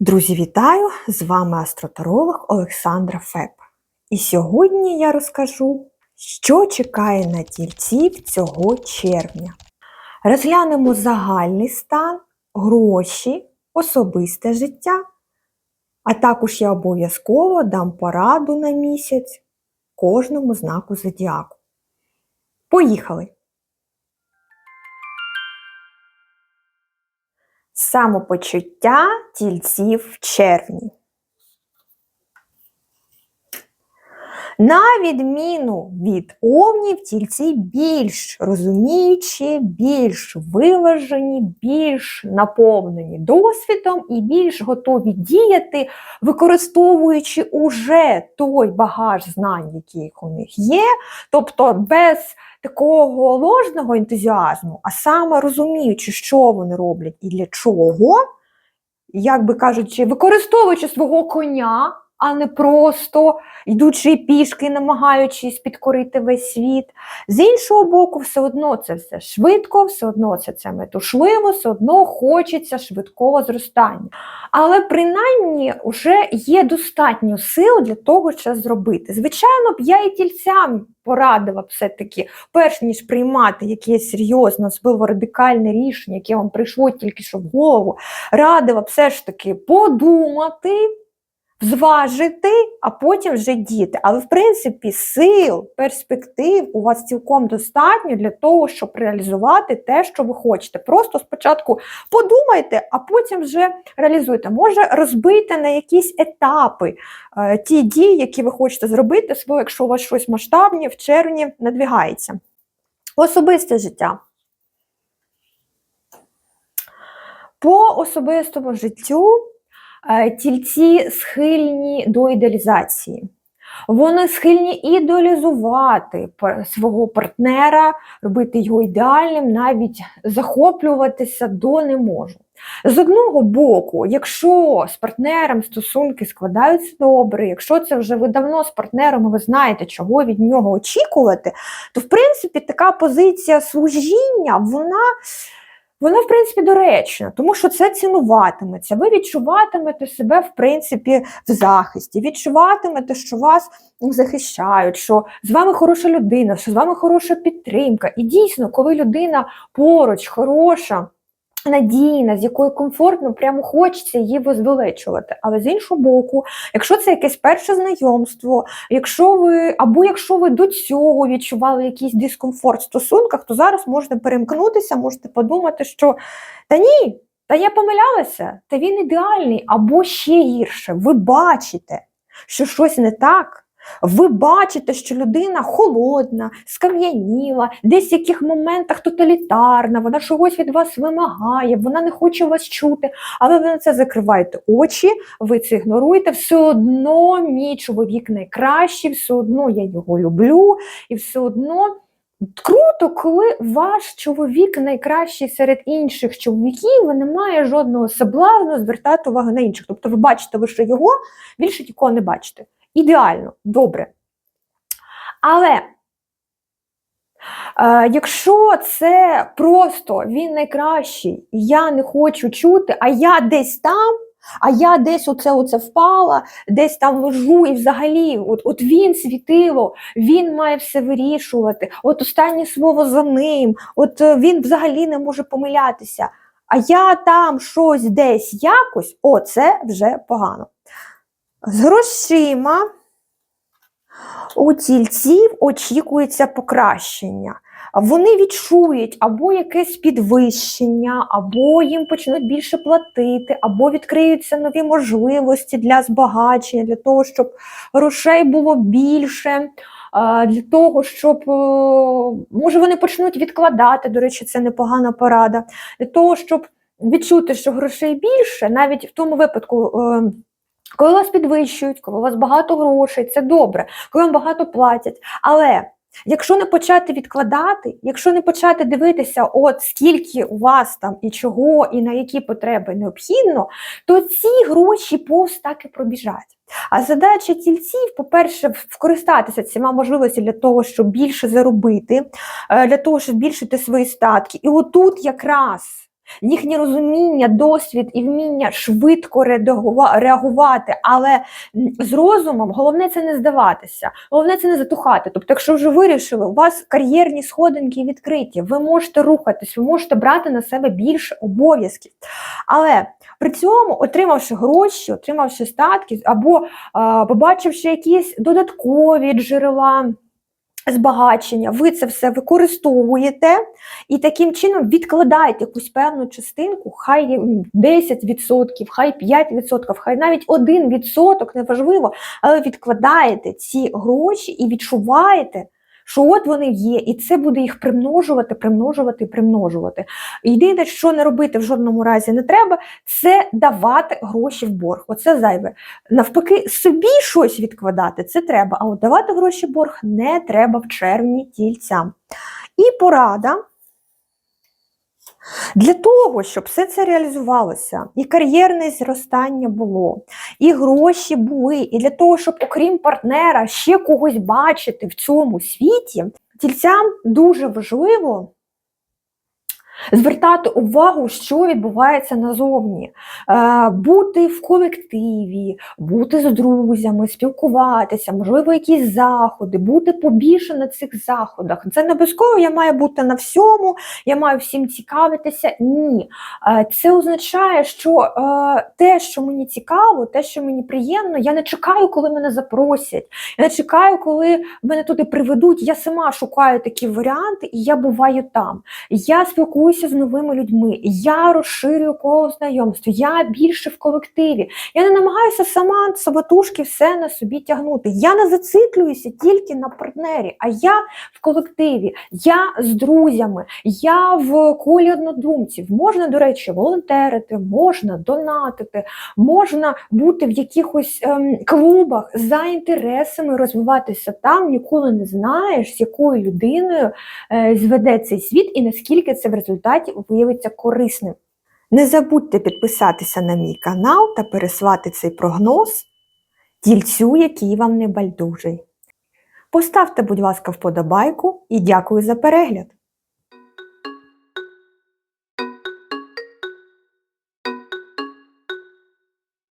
Друзі, вітаю! З вами астротаролог Олександра Феб. І сьогодні я розкажу, що чекає на тільців цього червня. Розглянемо загальний стан, гроші, особисте життя, а також я обов'язково дам пораду на місяць кожному знаку зодіаку. Поїхали! Самопочуття тільців в червні. На відміну від овнів, тільці більш розуміючі, більш виважені, більш наповнені досвідом і більш готові діяти, використовуючи уже той багаж знань, який у них є, тобто без такого ложного ентузіазму, а саме розуміючи, що вони роблять і для чого, як би кажучи, використовуючи свого коня, а не просто йдучи пішки, намагаючись підкорити весь світ. З іншого боку, все одно це все швидко, все одно це це метушливо, все одно хочеться швидкого зростання. Але принаймні вже є достатньо сил для того, що зробити. Звичайно б, я і тільцям порадила б все-таки, перш ніж приймати якесь серйозне, особливо радикальне рішення, яке вам прийшло тільки що в голову, радила б все ж таки подумати зважити, а потім вже діти. Але, в принципі, сил, перспектив у вас цілком достатньо для того, щоб реалізувати те, що ви хочете. Просто спочатку подумайте, а потім вже реалізуйте. Може розбити на якісь етапи е, ті дії, які ви хочете зробити, особливо якщо у вас щось масштабне в червні надвігається. Особисте життя. По особистому життю тільці схильні до ідеалізації. Вони схильні ідеалізувати свого партнера, робити його ідеальним, навіть захоплюватися до не можу. З одного боку, якщо з партнером стосунки складаються добре, якщо це вже ви давно з партнером, і ви знаєте, чого від нього очікувати, то в принципі така позиція служіння, вона вона, в принципі, доречна, тому що це цінуватиметься. Ви відчуватимете себе, в принципі, в захисті, відчуватимете, що вас захищають, що з вами хороша людина, що з вами хороша підтримка. І дійсно, коли людина поруч, хороша надійна, з якою комфортно, прямо хочеться її возвеличувати. Але з іншого боку, якщо це якесь перше знайомство, якщо ви або якщо ви до цього відчували якийсь дискомфорт в стосунках, то зараз можете перемкнутися, можете подумати, що та ні, та я помилялася, та він ідеальний, або ще гірше, ви бачите, що щось не так. Ви бачите, що людина холодна, скам'яніла, десь в яких моментах тоталітарна, вона чогось від вас вимагає, вона не хоче вас чути, але ви на це закриваєте очі, ви це ігноруєте, все одно мій чоловік найкращий, все одно я його люблю, і все одно. Круто, коли ваш чоловік найкращий серед інших чоловіків, ви не має жодного соблазну звертати увагу на інших. Тобто ви бачите лише його, більше нікого не бачите ідеально, добре. Але е, якщо це просто він найкращий, я не хочу чути, а я десь там, а я десь оце оце впала, десь там лежу, і взагалі, от от він світило, він має все вирішувати, от останнє слово за ним, от е, він взагалі не може помилятися. А я там щось десь якось, о, це вже погано. З грошима у тільців очікується покращення. Вони відчують або якесь підвищення, або їм почнуть більше платити, або відкриються нові можливості для збагачення, для того, щоб грошей було більше, для того, щоб, е, може, вони почнуть відкладати, до речі, це непогана порада, для того, щоб відчути, що грошей більше, навіть в тому випадку. Коли вас підвищують, коли у вас багато грошей, це добре, коли вам багато платять. Але якщо не почати відкладати, якщо не почати дивитися, от скільки у вас там і чого, і на які потреби необхідно, то ці гроші повз так і пробіжать. А задача тільців, по-перше, вкористатися цими можливостями для того, щоб більше заробити, е, для того, щоб збільшити свої статки. І отут якраз їхнє розуміння, досвід і вміння швидко реагувати, але з розумом головне це не здаватися, головне це не затухати. Тобто, якщо вже вирішили, у вас кар'єрні сходинки відкриті, ви можете рухатись, ви можете брати на себе більше обов'язків. Але при цьому, отримавши гроші, отримавши статки або а, побачивши якісь додаткові джерела. Збагачення, ви це все використовуєте і таким чином відкладаєте якусь певну частинку, хай м, 10%, хай 5%, хай навіть 1%, неважливо, але відкладаєте ці гроші і відчуваєте, що от вони є, і це буде їх примножувати, примножувати примножувати. Єдине, що не робити в жодному разі не треба, це давати гроші в борг. Оце зайве. Навпаки, собі щось відкладати це треба, а от давати гроші в борг не треба в червні тільцям. І порада. Для того, щоб все це реалізувалося, і кар'єрне зростання було, і гроші були, і для того, щоб, окрім партнера, ще когось бачити в цьому світі, тільцям дуже важливо звертати увагу, що відбувається назовні, Е, бути в колективі, бути з друзями, спілкуватися, можливо, якісь заходи, бути побільше на цих заходах. Це не обов'язково я маю бути на всьому, я маю всім цікавитися. Ні. Е, Це означає, що е, те, що мені цікаво, те, що мені приємно, я не чекаю, коли мене запросять. Я не чекаю, коли мене туди приведуть. Я сама шукаю такі варіанти, і я буваю там. Я спілкуюся з новими людьми, я розширюю коло знайомств, я більше в колективі. Я не намагаюся сама самотужки все на собі тягнути. Я не зациклююся тільки на партнері, а я в колективі, я з друзями, я в колі однодумців. Можна, до речі, волонтерити, можна донатити, можна бути в якихось ем, клубах за інтересами, розвиватися там, ніколи не знаєш, з якою людиною е, зведе цей світ і наскільки це в результаті виявиться корисним. Не забудьте підписатися на мій канал та переслати цей прогноз тільцю, який вам не байдужий. Поставте, будь ласка, вподобайку і дякую за перегляд!